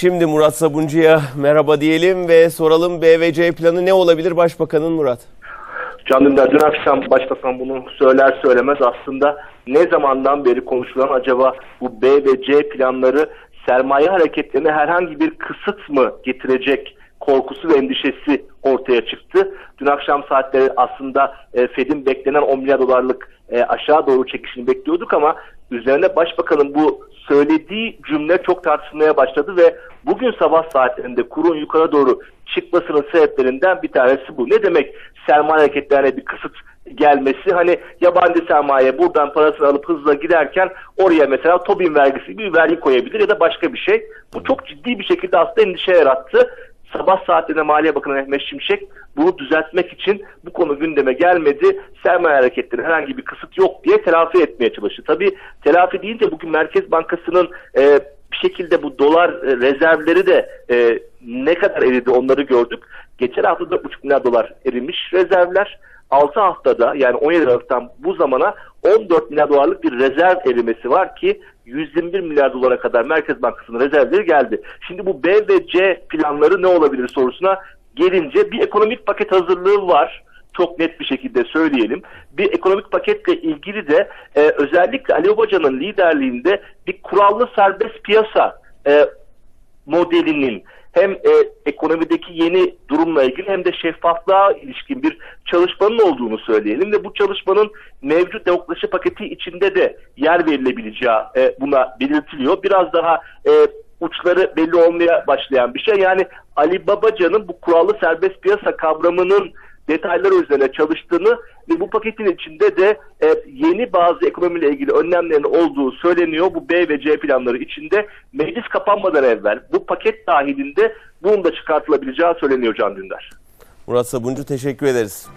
Şimdi Murat Sabuncu'ya merhaba diyelim ve soralım B ve C planı ne olabilir Başbakanın Murat? Can Dündar dün akşam başbakan bunu söyler söylemez aslında ne zamandan beri konuşulan acaba bu B ve C planları sermaye hareketlerine herhangi bir kısıt mı getirecek korkusu ve endişesi ortaya çıktı. Dün akşam saatleri aslında e, Fed'in beklenen 10 milyar dolarlık e, aşağı doğru çekişini bekliyorduk ama üzerine başbakanın bu söylediği cümle çok tartışılmaya başladı ve bugün sabah saatlerinde kurun yukarı doğru çıkmasının sebeplerinden bir tanesi bu. Ne demek sermaye hareketlerine bir kısıt gelmesi? Hani yabancı sermaye buradan parasını alıp hızla giderken oraya mesela Tobin vergisi bir vergi koyabilir ya da başka bir şey. Bu çok ciddi bir şekilde aslında endişe yarattı. Sabah saatlerinde Maliye Bakanı Mehmet Şimşek bunu düzeltmek için bu konu gündeme gelmedi. Sermaye hareketleri herhangi bir kısıt yok diye telafi etmeye çalıştı. Tabii telafi deyince bugün Merkez Bankası'nın e, bir şekilde bu dolar e, rezervleri de e, ne kadar eridi onları gördük. Geçen hafta 4,5 milyar dolar erimiş rezervler. 6 haftada yani 17 Aralık'tan bu zamana 14 milyar dolarlık bir rezerv erimesi var ki 121 milyar dolara kadar Merkez Bankası'nın rezervleri geldi. Şimdi bu B ve C planları ne olabilir sorusuna gelince bir ekonomik paket hazırlığı var. Çok net bir şekilde söyleyelim. Bir ekonomik paketle ilgili de e, özellikle Ali Babacan'ın liderliğinde bir kurallı serbest piyasa e, modelinin hem e, ekonomideki yeni durumla ilgili hem de şeffaflığa ilişkin bir çalışmanın olduğunu söyleyelim ve bu çalışmanın mevcut demokrasi paketi içinde de yer verilebileceği e, buna belirtiliyor. Biraz daha e, uçları belli olmaya başlayan bir şey. Yani Ali Babacan'ın bu kurallı serbest piyasa kavramının detayları üzerine çalıştığını ve bu paketin içinde de e, yeni bazı ekonomiyle ilgili önlemlerin olduğu söyleniyor. Bu B ve C planları içinde meclis kapanmadan evvel bu paket dahilinde bunun da çıkartılabileceği söyleniyor Can Dündar. Murat Sabuncu teşekkür ederiz.